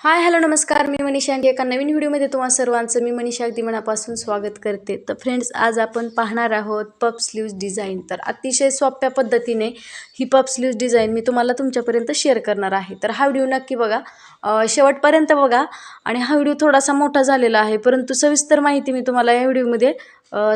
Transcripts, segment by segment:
Hi hello नमस्कार. मी मनीषा अंगे. एका नवीन व्हिडिओमध्ये तुम्हा सर्वांचं मी मनीषा अगदी मनापासून स्वागत करते. तर फ्रेंड्स आज आपण पाहणार आहोत पप स्लीव्ज डिझाईन. तर अतिशय सोप्या पद्धतीने ही पप स्लीव्ज डिझाईन मी तुम्हाला तुमच्यापर्यंत शेअर करणार आहे. तर हा व्हिडिओ नक्की बघा. शेवटपर्यंत बघा. आणि हा व्हिडिओ थोडासा मोठा झालेला आहे परंतु सविस्तर माहिती मी तुम्हाला या व्हिडिओमध्ये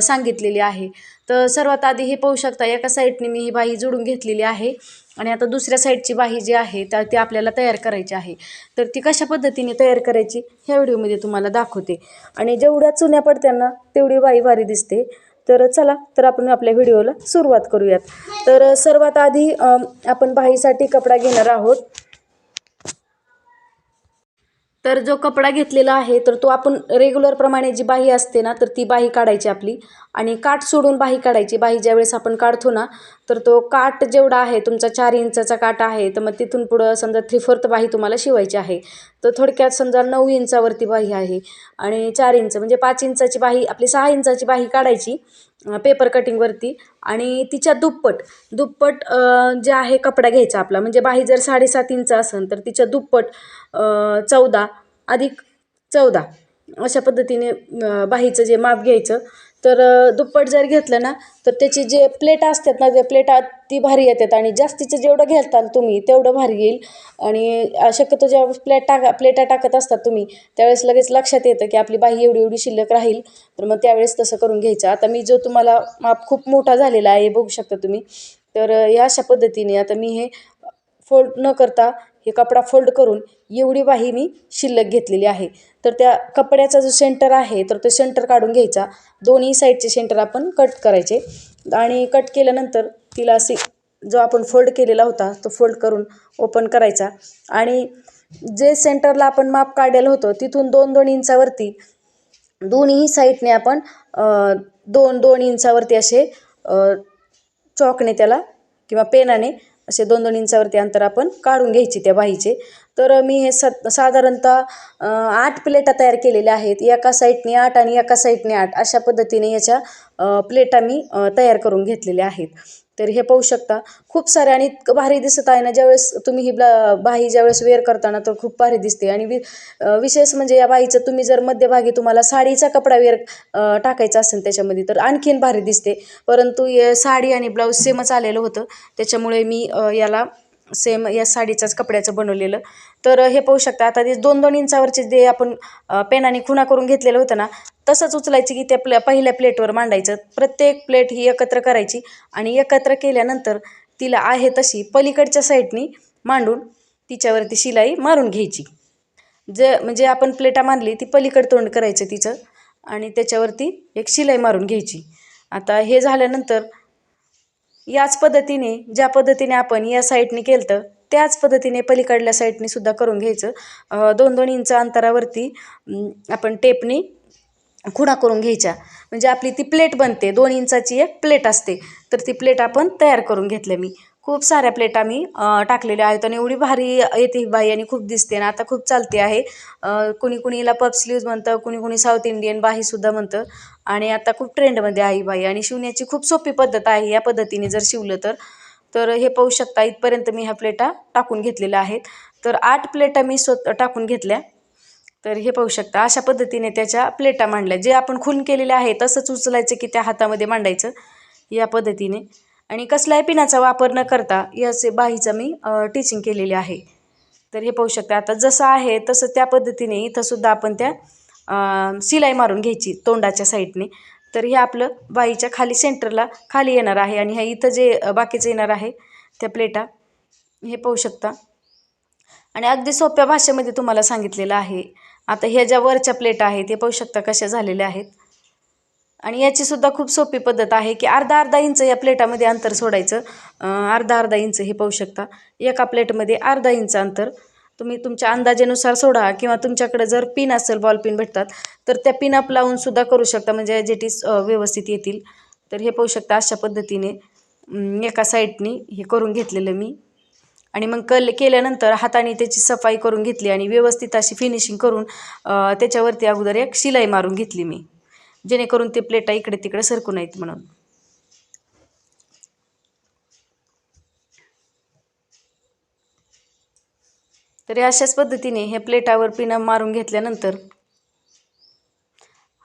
सांगितलेली आहे. तर सर्वात आधी हे पाहू शकता एका साईडने मी ही बाही जोडून घेतलेली आहे आणि आता दुसऱ्या साईडची बाही जी आहे त्या ती आपल्याला तयार करायची आहे. तर ती कशा पद्धतीने तयार करायची ह्या व्हिडिओमध्ये तुम्हाला दाखवते. आणि जेवढ्या चुन्या पडत्यांना तेवढी बाई भारी दिसते. तर चला तर आपण आपल्या व्हिडिओला सुरुवात करूयात. तर सर्वात आधी आपण बाहीसाठी कपडा घेणार आहोत. तर जो कपडा घेतलेला आहे तर तो आपण रेग्युलरप्रमाणे जी बाही असते ना तर ती बाही काढायची आपली. आणि काठ सोडून बाही काढायची. बाही ज्यावेळेस आपण काढतो ना तर तो काठ जेवढा आहे तुमचा चार इंचाचा काठ आहे तर मग तिथून पुढं समजा थ्री फोर्थ बाही तुम्हाला शिवायची आहे. तर थोडक्यात समजा नऊ इंचावरती बाही आहे आणि चार इंच म्हणजे पाच इंचाची बाही आपली सहा इंचाची बाही काढायची. पेपर कटिंगवरती आणि तिच्या दुप्पट दुप्पट जे आहे कपडा घ्यायचा आपला म्हणजे बाही जर साडेसात इंच असेल तर तिच्या दुप्पट चौदा अधिक चौदा अशा पद्धतीने बाहीचं जे माप घ्यायचं तर दुप्पट जर घेतलं ना तर त्याची जे प्लेट असतात ना त्या प्लेटा ती भारी येतात आणि जास्तीचं जेवढं घेताल तुम्ही तेवढं भारी येईल. आणि शक्यतो जेव्हा प्लेट टाका प्लेटा टाकत असतात तुम्ही त्यावेळेस लगेच लक्षात येतं की आपली बाही एवढी एवढी शिल्लक राहील. तर मग त्यावेळेस तसं करून घ्यायचं. आता मी जो तुम्हाला माप खूप मोठा झालेला आहे बघू शकता तुम्ही. तर या अशा पद्धतीने आता मी हे फोल्ड न करता हे कपडा फोल्ड करून एवढी बाही मी शिल्लक घेतलेली आहे. तर त्या कपड्याचा जो सेंटर आहे तर तो सेंटर काढून घ्यायचा. दोन्ही साईडचे सेंटर आपण कट करायचे. आणि कट केल्यानंतर तिला असे जो आपण फोल्ड केलेला होता तो फोल्ड करून ओपन करायचा. आणि जे सेंटरला आपण माप काढलेलं होतं तिथून दोन दोन इंचावरती दोन्ही साईडने आपण दोन दोन इंचावरती असे चॉकने त्याला किंवा पेनाने असे दोन दोन इंचावरती अंतर आपण काढून घ्यायची त्या बाहीचे. तर मी हे स साधारणतः आठ प्लेटा तयार केलेल्या आहेत. एका साईडने आठ आणि एका साईडने आठ अशा पद्धतीने याच्या प्लेटा मी तयार करून घेतलेल्या आहेत. तर हे पाहू शकता. खूप सारे आणि इतकं भारी दिसत आहे ना ज्यावेळेस तुम्ही ही ब्ला बाही ज्यावेळेस वेअर करताना तर खूप भारी दिसते. आणि वि विशेष म्हणजे या बाईचं तुम्ही जर मध्यभागी तुम्हाला साडीचा कपडा वेअर टाकायचा असेल त्याच्यामध्ये तर आणखीन भारी दिसते. परंतु साडी आणि ब्लाऊज सेमच आलेलं होतं. त्याच्यामुळे मी याला सेम या साडीचाच कपड्याचं बनवलेलं. तर हे पाहू शकता आता ते दोन दोन इंचावरचे जे आपण पेनाने खुणा करून घेतलेलं होतं ना तसंच उचलायची की त्या प्ले पहिल्या प्लेटवर मांडायचं. प्रत्येक प्लेट ही एकत्र करायची आणि एकत्र केल्यानंतर तिला आहे तशी पलीकडच्या साईडनी मांडून तिच्यावरती शिलाई मारून घ्यायची. जे म्हणजे आपण प्लेटा मांडली ती पलीकड तोंड करायचं तिचं आणि त्याच्यावरती एक शिलाई मारून घ्यायची. आता हे झाल्यानंतर याच पद्धतीने ज्या पद्धतीने आपण या साईडने केलं तर त्याच पद्धतीने पलीकडल्या साईडने सुद्धा करून घ्यायचं. दोन दोन इंच अंतरावरती आपण टेपने खुणा करून घ्यायच्या. म्हणजे आपली ती प्लेट बनते दोन इंचाची एक प्लेट असते. तर ती प्लेट आपण तयार करून घेतल्या मी. खूप साऱ्या प्लेटा मी टाकलेल्या आहेत आणि एवढी भारी येते ही बाई आणि खूप दिसते आणि आता खूप चालते आहे. कुणी कुणीला पप स्लीव्ज म्हणतं कुणी कुणी साऊथ इंडियन बाहीसुद्धा म्हणतं. आणि आता खूप ट्रेंडमध्ये आहे बाई आणि शिवण्याची खूप सोपी पद्धत आहे या पद्धतीने जर शिवलं तर. तर हे पाहू शकता इथपर्यंत मी ह्या प्लेटा टाकून घेतलेल्या आहेत. तर आठ प्लेटा मी स्वत टाकून घेतल्या. तर हे पाहू शकता अशा पद्धतीने त्याच्या प्लेटा मांडल्या. जे आपण खून केलेले आहे तसंच उचलायचं की त्या हातामध्ये मांडायचं या पद्धतीने. आणि कसलाही पिनाचा वापर न करता याचे बाहीचं मी टीचिंग केलेली आहे. तर हे पाहू शकता आता जसं आहे तसं त्या पद्धतीने इथंसुद्धा आपण त्या शिलाई मारून घ्यायची तोंडाच्या साईडने. तर हे आपलं बाईच्या खाली सेंटरला खाली येणार आहे आणि ह्या इथं जे बाकीचं येणार आहे त्या प्लेटा हे पाहू शकता. आणि अगदी सोप्या भाषेमध्ये तुम्हाला सांगितलेलं आहे. आता ह्या ज्या वरच्या प्लेट आहेत ते पाहू शकता कशा झालेल्या आहेत. आणि याची सुद्धा खूप सोपी पद्धत आहे की अर्धा अर्धा इंच या प्लेटामध्ये अंतर सोडायचं. अर्धा अर्धा इंच हे पाहू शकता. एका प्लेटमध्ये अर्धा इंच अंतर. तुम्ही तुमच्या अंदाजेनुसार सोडा किंवा तुमच्याकडे जर पिन असेल बॉल पिन भेटतात तर त्या पिन अप लावून सुद्धा करू शकता. म्हणजे जे टी व्यवस्थित येतील. तर हे पाहू शकता अशा पद्धतीने एका साईडनी हे करून घेतलेलं मी. आणि मग कल केल्यानंतर हाताने त्याची सफाई करून घेतली आणि व्यवस्थित अशी फिनिशिंग करून त्याच्यावरती अगोदर एक शिलाई मारून घेतली मी. जेणेकरून ते प्लेटा इकडे तिकडे सरकू नाहीत म्हणून. तरी अशाच पद्धतीने हे प्लेटावर पिनं मारून घेतल्यानंतर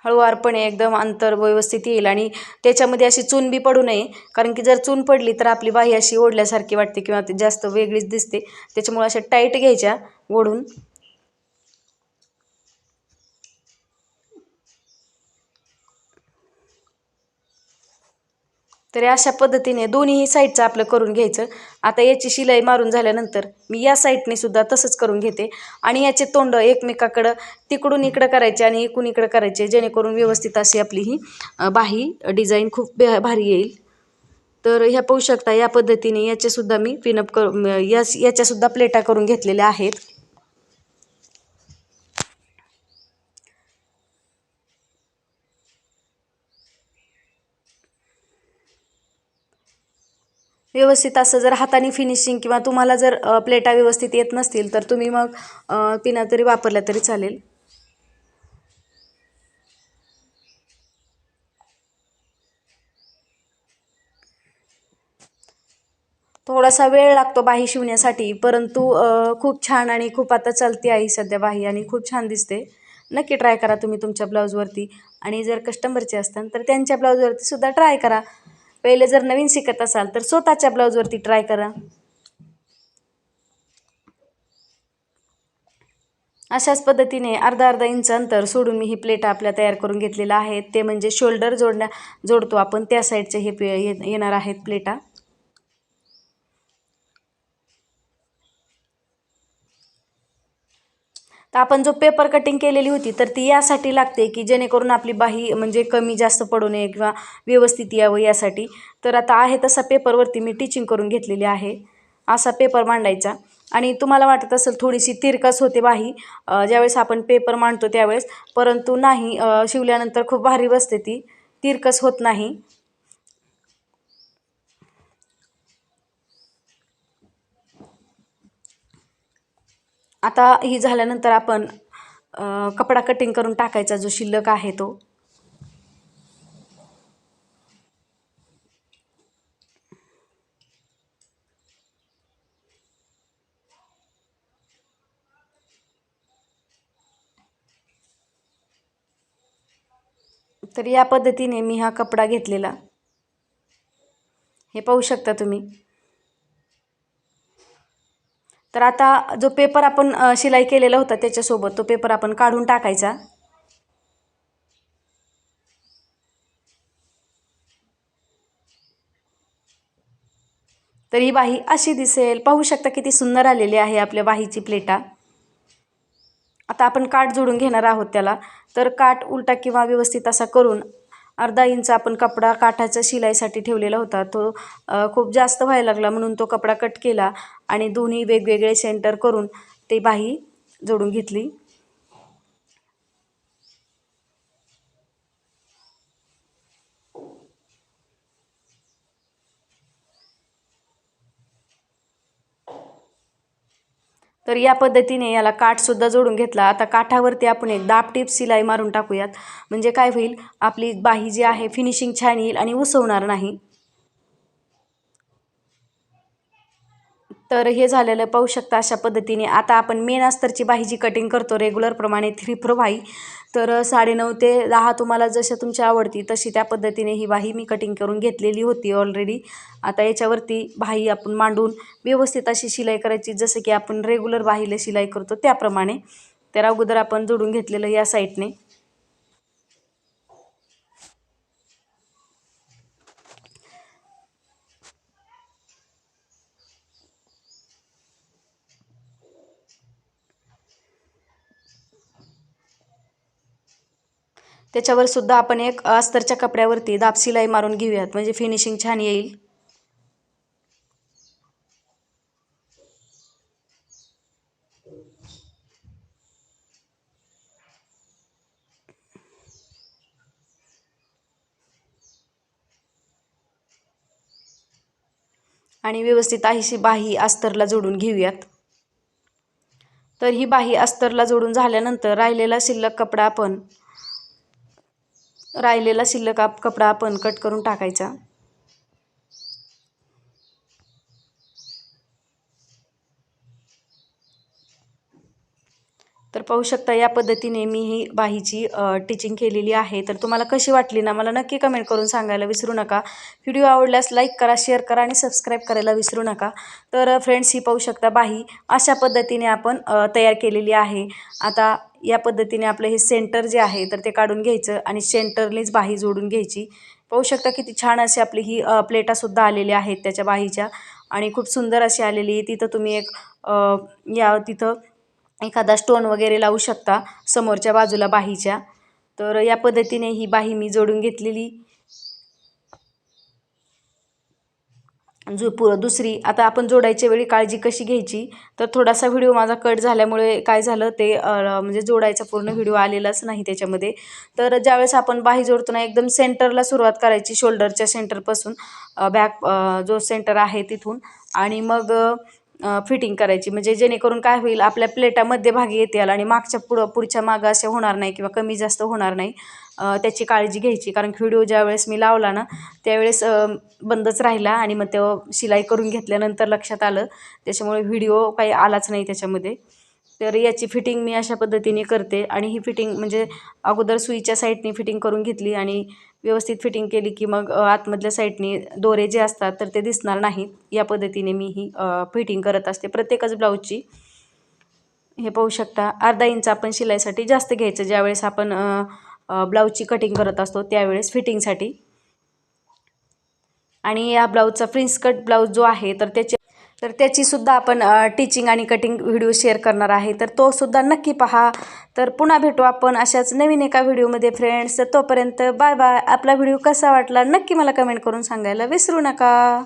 हळुवारपणे एकदम अंतर व्यवस्थित येईल आणि त्याच्यामध्ये अशी चून बी पडू नये. कारण की जर चून पडली तर आपली बाही अशी ओढल्यासारखी वाटते किंवा जास्त वेगळीच दिसते. त्याच्यामुळे अशा टाईट घ्यायच्या ओढून. तरी अशा पद्धतीने दोन्हीही साईडचं आपलं करून घ्यायचं. आता याची शिलाई मारून झाल्यानंतर मी या साईडने सुद्धा तसंच करून घेते. आणि याचे तोंड एकमेकाकडं तिकडून इकडं करायचे आणि इकडून इकडं करायचे जेणेकरून व्यवस्थित अशी आपली ही बाही डिझाईन खूप बे भारी येईल. तर ह्या पाहू शकता या पद्धतीने याचेसुद्धा मी पिनअप कर या याच्यासुद्धा प्लेटा करून घेतलेल्या आहेत. व्यवस्थित असं जर हाताने फिनिशिंग किंवा तुम्हाला जर प्लेटा व्यवस्थित येत नसतील तर तुम्ही मग पिना तरी वापरल्या तरी चालेल. थोडासा वेळ लागतो बाही शिवण्यासाठी परंतु खूप छान आणि खूप आता चालती आहे सध्या बाही आणि खूप छान दिसते. नक्की ट्राय करा तुम्ही तुमच्या ब्लाऊजवरती आणि जर कस्टमरचे असतात तर त्यांच्या ब्लाऊजवरती सुद्धा ट्राय करा. पहिले जर नवीन शिकत असाल तर स्वतःच्या ब्लाऊजवरती ट्राय करा. अशाच पद्धतीने अर्धा अर्धा इंच अंतर सोडून मी ही प्लेट आपल्या तयार करून घेतलेला आहे. ते म्हणजे शोल्डर जोडण्या जोडतो आपण. त्या साईडचे हे येणार आहेत प्लेटा तर आपण जो पेपर कटिंग केलेली होती तर ती यासाठी लागते की जेणेकरून आपली बाही म्हणजे कमी जास्त पडू नये किंवा व्यवस्थित यावं यासाठी. तर आता आहे तसा पेपरवरती मी टिचिंग करून घेतलेली आहे. असा पेपर मांडायचा. आणि तुम्हाला वाटत असेल थोडीशी तिरकस होते बाही. ज्यावेळेस आपण पेपर मांडतो त्यावेळेस. परंतु नाही शिवल्यानंतर खूप भारी बसते ती. तिरकस होत नाही. आता ही झाल्यानंतर आपण कपडा कटिंग करून टाकायचा जो शिल्लक आहे तो. तर या पद्धतीने मी हा कपडा घेतलेला. हे पाहू शकता तुम्ही. तर आता जो पेपर आपण शिलाई केलेला होता त्याच्यासोबत तो पेपर आपण काढून टाकायचा. तर ही बाही अशी दिसेल. पाहू शकता किती सुंदर आलेली आहे आपल्या बाहीची प्लेटा. आता आपण काठ जोडून घेणार आहोत त्याला. तर काठ उलटा किंवा व्यवस्थित असा करून अर्धा इंच आपण कपडा काठाचा शिलाईसाठी ठेवलेला होता. तो खूप जास्त व्हायला लागला म्हणून तो कपडा कट केला आणि दोन्ही वेगवेगळे सेंटर करून ते बाही जोडून घेतली. तर या पद्धतीने याला काठसुद्धा जोडून घेतला. आता काठावरती आपण एक दाब टिप सिलाई मारून टाकूयात. म्हणजे काय होईल? आपली बाही जी आहे फिनिशिंग छान येईल आणि उसवणार नाही. तर हे झालेलं पाहू शकता अशा पद्धतीने. आता आपण मेन अस्तरची भाजी जी कटिंग करतो रेग्युलरप्रमाणे थ्री फोर भाई तर साडेनऊ ते दहा तुम्हाला जशा तुमच्या आवडती तशी त्या पद्धतीने ही बाही मी कटिंग करून घेतलेली होती ऑलरेडी आता याच्यावरती बाही आपण मांडून व्यवस्थित अशी शिलाई करायची जसं की आपण रेग्युलर बाहीला शिलाई करतो त्याप्रमाणे. तर अगोदर आपण जोडून घेतलेलं या साईडने त्याच्यावर सुद्धा आपण एक अस्तरच्या कपड्यावरती दाब शिलाई मारून घेऊयात. म्हणजे फिनिशिंग छान येईल. आणि व्यवस्थित अशी बाही अस्तरला जोडून घेऊयात. तर ही बाही अस्तरला जोडून झाल्यानंतर राहिलेला शिल्लक कपडा आपण राहिलेला शिल्लक आप कपडा आपण कट करून टाकायचा. तर पाहू शकता या पद्धतीने मी ही बाहीची टीचिंग केलेली आहे. तर तुम्हाला कशी वाटली ना मला नक्की कमेंट करून सांगायला विसरू नका. व्हिडिओ आवडल्यास लाईक करा शेअर करा आणि सबस्क्राईब करायला विसरू नका. तर फ्रेंड्स ही पाहू शकता बाही अशा पद्धतीने आपण तयार केलेली आहे. आता या पद्धतीने आपलं हे सेंटर जे आहे तर ते काढून घ्यायचं आणि सेंटरनेच बाही जोडून घ्यायची. पाहू शकता किती छान अशी आपली ही प्लेटासुद्धा आलेल्या आहेत त्याच्या बाहीच्या आणि खूप सुंदर अशी आलेली आहे. तिथं तुम्ही एक या तिथं एखादा स्टोन वगैरे लावू शकता समोरच्या बाजूला बाहीच्या. तर या पद्धतीने ही बाही मी जोडून घेतलेली. जो पु दुसरी. आता आपण जोडायच्या वेळी काळजी कशी घ्यायची? तर थोडासा व्हिडिओ माझा कट झाल्यामुळे काय झालं ते म्हणजे जोडायचा पूर्ण व्हिडिओ आलेलाच नाही त्याच्यामध्ये. तर ज्यावेळेस आपण बाही जोडतो ना एकदम सेंटरला सुरुवात करायची शोल्डरच्या सेंटरपासून बॅक जो सेंटर आहे तिथून. आणि मग फिटिंग करायची. म्हणजे जेणेकरून काय होईल आपल्या प्लेटा मध्यभागी येतील आणि मागच्या पुढं पुढच्या मागं असे होणार नाही किंवा कमी जास्त होणार नाही. त्याची काळजी घ्यायची. कारण व्हिडिओ ज्यावेळेस मी लावला ना त्यावेळेस बंदच राहिला आणि मग तो शिलाई करून घेतल्यानंतर लक्षात आलं. त्याच्यामुळे व्हिडिओ काही आलाच नाही त्याच्यामध्ये. तर याची फिटिंग मी अशा पद्धतीने करते आणि ही फिटिंग म्हणजे अगोदर सुईच्या साईडने फिटिंग करून घेतली आणि व्यवस्थित फिटिंग केली की मग आतमधल्या साईडने दोरे जे असतात तर ते दिसणार नाहीत. या पद्धतीने मी ही फिटिंग करत असते. प्रत्येकच ब्लाऊजची. हे पाहू शकता अर्धा इंच आपण शिलाईसाठी जास्त घ्यायचं. ज्यावेळेस आपण ब्लाऊजची कटिंग करत असतो त्यावेळेस फिटिंगसाठी आणि या ब्लाऊजचा प्रिन्स कट ब्लाऊज जो आहे तर त्याची तर त्याचीसुद्धा आपण टीचिंग आणि कटिंग व्हिडिओ शेअर करणार आहे. तर तो सुद्धा नक्की पहा. तर पुन्हा भेटू आपण अशाच नवीन एका व्हिडिओमध्ये फ्रेंड्स तर तोपर्यंत बाय बाय आपला व्हिडिओ कसा वाटला नक्की मला कमेंट करून सांगायला विसरू नका.